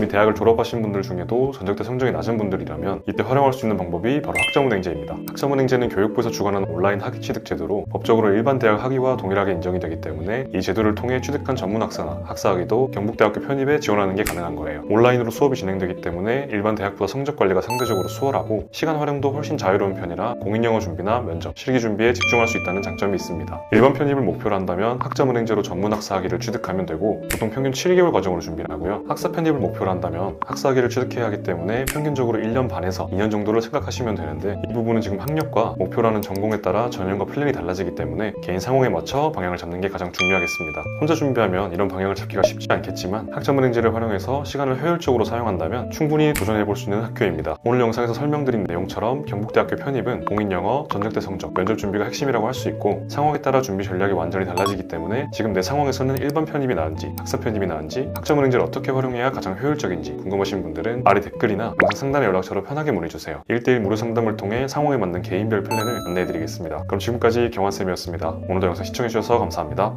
이미 대학을 졸업하신 분들 중에도 전적대 성적이 낮은 분들이라면 이때 활용할 수 있는 방법이 바로 학점은행제입니다. 학점은행제는 교육부에서 주관하는 온라인 학위 취득 제도로 법적으로 일반 대학 학위와 동일하게 인정이 되기 때문에 이 제도를 통해 취득한 전문 학사나 학사 학위도 경북대학교 편입에 지원하는 게 가능한 거예요. 온라인으로 수업이 진행되기 때문에 일반 대학보다 성적 관리가 상대적으로 수월하고 시간 활용도 훨씬 자유로운 편이라 공인영어 준비나 면접, 실기 준비에 집중할 수 있다는 장점이 있습니다. 일반 편입을 목표로 한다면 학점은행제로 전문 학사 학위를 취득하면 되고 보통 평균 7개월 과정으로 준비를 하고요. 학사 편입을 목표로 한다면 학사학위를 취득해야 하기 때문에 평균적으로 1년 반에서 2년 정도를 생각하시면 되는데 이 부분은 지금 학력과 목표라는 전공에 따라 전형과 플랜이 달라지기 때문에 개인 상황에 맞춰 방향을 잡는 게 가장 중요하겠습니다. 혼자 준비하면 이런 방향을 잡기가 쉽지 않겠지만 학점은행제를 활용해서 시간을 효율적으로 사용한다면 충분히 도전해 볼 수 있는 학교입니다. 오늘 영상에서 설명드린 내용처럼 경북대학교 편입은 공인영어, 전적대 성적, 면접 준비가 핵심이라고 할 수 있고 상황에 따라 준비 전략이 완전히 달라지기 때문에 지금 내 상황에서는 일반 편입이 나은지 학사 편입이 나은지 학점은행제를 어떻게 활용해야 가장 효율적 인지 궁금하신 분들은 아래 댓글이나 영상 상단의 연락처로 편하게 문의주세요. 1대1 무료 상담을 통해 상황에 맞는 개인별 플랜을 안내해드리겠습니다. 그럼 지금까지 경환쌤이었습니다. 오늘도 영상 시청해주셔서 감사합니다.